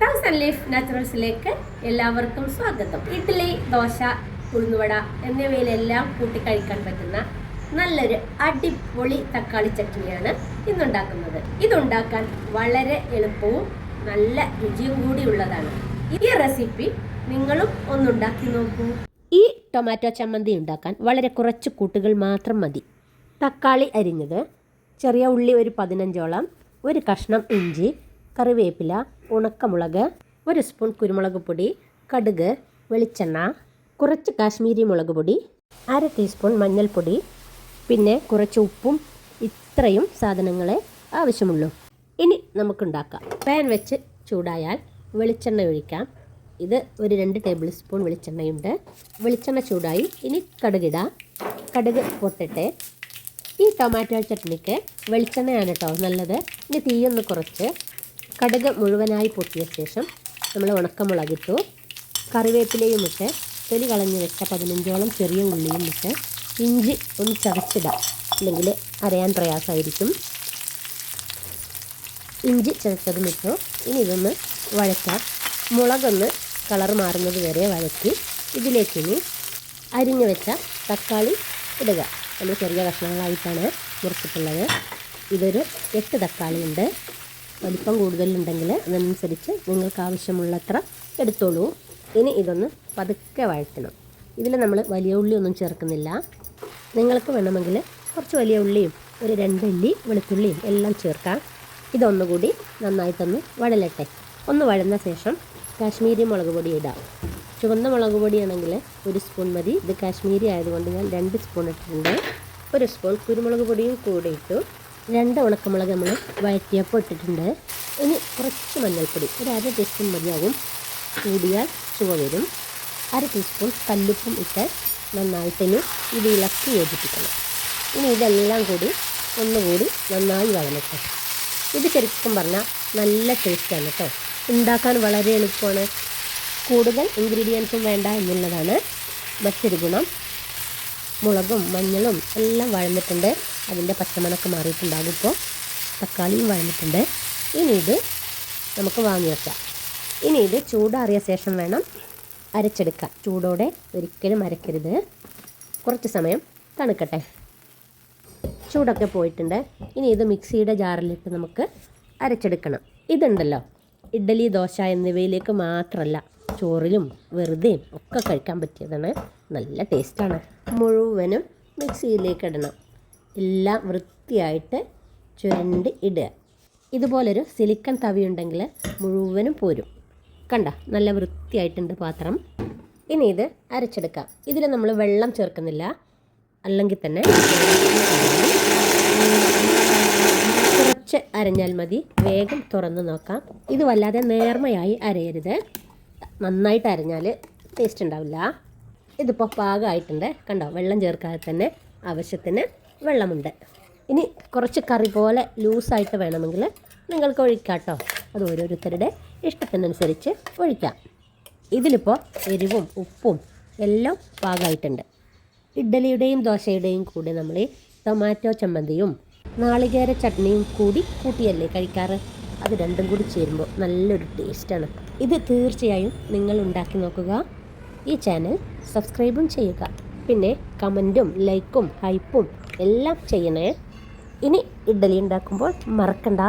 Thousand life നാച്ചുറൽസിലേക്ക് എല്ലാവർക്കും സ്വാഗതം. ഇഡ്ഡലി ദോശ ഉഴുന്നുവട എന്നിവയിലെല്ലാം കൂട്ടി കഴിക്കാൻ പറ്റുന്ന നല്ലൊരു അടിപൊളി തക്കാളി ചട്നിയാണ് ഇന്നുണ്ടാക്കുന്നത്. ഇതുണ്ടാക്കാൻ വളരെ എളുപ്പവും നല്ല രുചിയും കൂടിയുള്ളതാണ് ഈ റെസിപ്പി നിങ്ങളും ഒന്നുണ്ടാക്കി നോക്കൂ. ഈ ടൊമാറ്റോ ചമ്മന്തി ഉണ്ടാക്കാൻ വളരെ കുറച്ച് കൂട്ടുകൾ മാത്രം മതി. തക്കാളി അരിഞ്ഞത് ചെറിയ ഉള്ളി ഒരു പതിനഞ്ചോളം ഒരു കഷ്ണം ഇഞ്ചി കറിവേപ്പില ഉണക്കമുളക് ഒരു സ്പൂൺ കുരുമുളക് പൊടി കടുക് വെളിച്ചെണ്ണ കുറച്ച് കാശ്മീരി മുളക് പൊടി അര ടീസ്പൂൺ മഞ്ഞൾപ്പൊടി പിന്നെ കുറച്ച് ഉപ്പും ഇത്രയും സാധനങ്ങളെ ആവശ്യമുള്ളൂ. ഇനി നമുക്കുണ്ടാക്കാം. പാൻ വെച്ച് ചൂടായാൽ വെളിച്ചെണ്ണ ഒഴിക്കാം. ഇത് ഒരു രണ്ട് ടേബിൾ സ്പൂൺ വെളിച്ചെണ്ണയുണ്ട്. വെളിച്ചെണ്ണ ചൂടായി ഇനി കടുകിടാം. കടുക് പൊട്ടട്ടെ ഈ ടൊമാറ്റോ ചട്നിക്ക് വെളിച്ചെണ്ണയാണ് കേട്ടോ നല്ലത്. ഇനി തീയൊന്ന് കുറച്ച് കടുക് മുഴുവനായി പൊട്ടിയ ശേഷം നമ്മൾ ഉണക്കമുളകിട്ടു. കറിവേപ്പിലയും ഇട്ട് തൊലി കളഞ്ഞ് വെച്ച പതിനഞ്ചോളം ചെറിയ ഉള്ളിയും ഇട്ട് ഇഞ്ചി ഒന്ന് ചതച്ചിടാം. അല്ലെങ്കിൽ അരയാൻ പ്രയാസമായിരിക്കും. ഇഞ്ചി ചതച്ചതും ഇട്ടു. ഇനി ഇതൊന്ന് വഴറ്റാം. മുളകൊന്ന് കളർ മാറുന്നത് വരെ വഴക്കി ഇതിലേക്ക് ഇനി അരിഞ്ഞു വെച്ച തക്കാളി ഇടുക. നമ്മൾ ചെറിയ കഷ്ണങ്ങളായിട്ടാണ് മുറിച്ചിട്ടുള്ളത്. ഇതൊരു എട്ട് തക്കാളി ഉണ്ട്. വലിപ്പം കൂടുതലുണ്ടെങ്കിൽ അതനുസരിച്ച് നിങ്ങൾക്ക് ആവശ്യമുള്ളത്ര എടുത്തോളൂ. ഇനി ഇതൊന്ന് പതുക്കെ വഴറ്റണം. ഇതിൽ നമ്മൾ വലിയ ഉള്ളി ഒന്നും ചേർക്കുന്നില്ല. നിങ്ങൾക്ക് വേണമെങ്കിൽ കുറച്ച് വലിയ ഉള്ളിയും ഒരു രണ്ടല്ലി വെളുത്തുള്ളിയും എല്ലാം ചേർക്കാം. ഇതൊന്നുകൂടി നന്നായിട്ടൊന്ന് വഴലട്ടെ. ഒന്ന് വഴന്ന ശേഷം കാശ്മീരി മുളക് പൊടി ഇടാം. ചുവന്ന മുളക് പൊടിയാണെങ്കിൽ ഒരു സ്പൂൺ മതി. ഇത് കാശ്മീരി ആയതുകൊണ്ട് ഞാൻ രണ്ട് സ്പൂൺ ഇട്ടിട്ടുണ്ട്. ഒരു സ്പൂൺ കുരുമുളക് പൊടിയും കൂടെ ഇട്ടു. രണ്ട് ഉണക്കമുളക് നമ്മൾ വഴറ്റിയപ്പോൾ ഇട്ടിട്ടുണ്ട്. ഇനി കുറച്ച് മഞ്ഞൾപ്പൊടി ഒരു അര ടീസ്പൂൺ മതിയാകും കൂടിയാൽ ചുവ വരും. അര ടീസ്പൂൺ കല്ലുപ്പും ഇട്ട് നന്നായിട്ടിനി ഇത് ഇളക്കി യോജിപ്പിക്കണം. ഇനി ഇതെല്ലാം കൂടി ഒന്നുകൂടി നന്നായി വഴങ്ങട്ടെ ഇത് ശരിക്കും പറഞ്ഞാൽ നല്ല ടേസ്റ്റാണ് കേട്ടോ. ഉണ്ടാക്കാൻ വളരെ എളുപ്പമാണ്. കൂടുതൽ ഇൻഗ്രീഡിയൻസും വേണ്ട എന്നുള്ളതാണ്. മറ്റൊരു ഗുണം. മുളകും മഞ്ഞളും എല്ലാം വഴന്നിട്ടുണ്ട്. അതിന്റെ പച്ചമണൊക്കെ മാറിയിട്ടുണ്ടാകും ഇപ്പോൾ. തക്കാളിയും വഴന്നിട്ടുണ്ട്. ഇനി ഇത് നമുക്ക് വാങ്ങി വെക്കാം. ഇനി ഇത് ചൂടാറിയ ശേഷം വേണം അരച്ചെടുക്കാൻ. ചൂടോടെ ഒരിക്കലും അരക്കരുത്. കുറച്ച് സമയം തണുക്കട്ടെ. ചൂടൊക്കെ പോയിട്ടുണ്ട്. ഇനി ഇത് മിക്സിയുടെ ജാറിലിട്ട് നമുക്ക് അരച്ചെടുക്കണം. ഇതുണ്ടല്ലോ. ഇഡ്ഡലി ദോശ എന്നിവയിലേക്ക് മാത്രമല്ല ചോറിലും വെറുതെയും ഒക്കെ കഴിക്കാൻ പറ്റിയതാണ്. നല്ല ടേസ്റ്റാണ്. മുഴുവനും മിക്സിയിലേക്ക് ഇടണം. എല്ലാം വൃത്തിയായിട്ട് ചുരണ്ടി ഇടുക. ഇതുപോലൊരു സിലിക്കൺ തവി ഉണ്ടെങ്കിൽ മുഴുവനും പോരും. കണ്ട നല്ല വൃത്തിയായിട്ടുണ്ട് പാത്രം. ഇനി ഇത് അരച്ചെടുക്കാം. ഇതിൽ നമ്മൾ വെള്ളം ചേർക്കുന്നില്ല. അല്ലെങ്കിൽ തന്നെ കുറച്ച് അരഞ്ഞാൽ മതി. വേഗം തുറന്ന് നോക്കാം. ഇത് വല്ലാതെ നേർമയായി അരയരുത്. നന്നായിട്ട് അരഞ്ഞാൽ ടേസ്റ്റ് ഉണ്ടാവില്ല. ഇതിപ്പോൾ പാകമായിട്ടുണ്ട്. കണ്ടോ വെള്ളം ചേർക്കാതെ തന്നെ ആവശ്യത്തിന് വെള്ളമുണ്ട്. ഇനി കുറച്ച് കറി പോലെ ലൂസായിട്ട് വേണമെങ്കിൽ നിങ്ങൾക്ക് ഒഴിക്കാം കേട്ടോ അത് ഓരോരുത്തരുടെ ഇഷ്ടത്തിനനുസരിച്ച് ഒഴിക്കാം. ഇതിലിപ്പോൾ എരിവും ഉപ്പും എല്ലാം പാകമായിട്ടുണ്ട്. ഇഡ്ഡലിയുടെയും ദോശയുടെയും കൂടെ നമ്മൾ ഈ ടൊമാറ്റോ ചമ്മന്തിയും നാളികേര ചട്നിയും കൂടി കൂട്ടിയല്ലേ കഴിക്കാറ്? അത് രണ്ടും കൂടി ചേരുമ്പോൾ നല്ലൊരു ടേസ്റ്റാണ്. ഇത് തീർച്ചയായും നിങ്ങൾ ഉണ്ടാക്കി നോക്കുക. ഈ ചാനൽ സബ്സ്ക്രൈബും ചെയ്യുക. പിന്നെ കമന്റും ലൈക്കും ഹൈപ്പും എല്ലാം ചെയ്യണേ. ഇനി ഇഡ്ഡലി ഉണ്ടാക്കുമ്പോൾ മറക്കണ്ട.